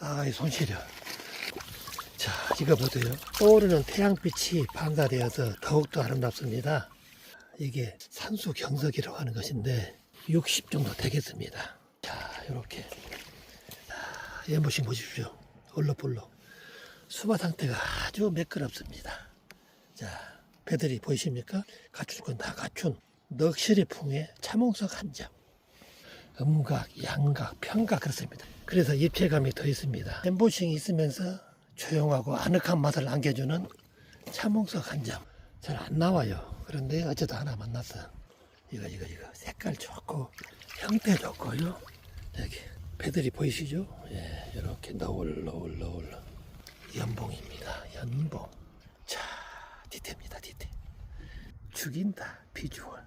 아, 이 손시려. 자, 이거 보세요. 떠오르는 태양빛이 반사되어서 더욱더 아름답습니다. 이게 산수 경석이라고 하는 것인데 60 정도 되겠습니다. 자, 이렇게. 자, 연보심 보십시오. 얼룩볼록. 수마 상태가 아주 매끄럽습니다. 자, 배들이 보이십니까? 갖출 건 다 갖춘 넋실이 풍의 참홍석 한 점. 음각, 양각, 평각 그렇습니다. 그래서 입체감이 더 있습니다. 엠보싱이 있으면서 조용하고 아늑한 맛을 안겨주는 참홍석 한 점. 잘 안 나와요. 그런데 어제도 하나 만났어. 이거, 이거, 이거. 색깔 좋고, 형태 좋고요. 여기, 배들이 보이시죠? 예, 이렇게 너울, 너울, 너울. 연봉입니다. 연봉. 자, 디테입니다, 디테. 죽인다, 비주얼.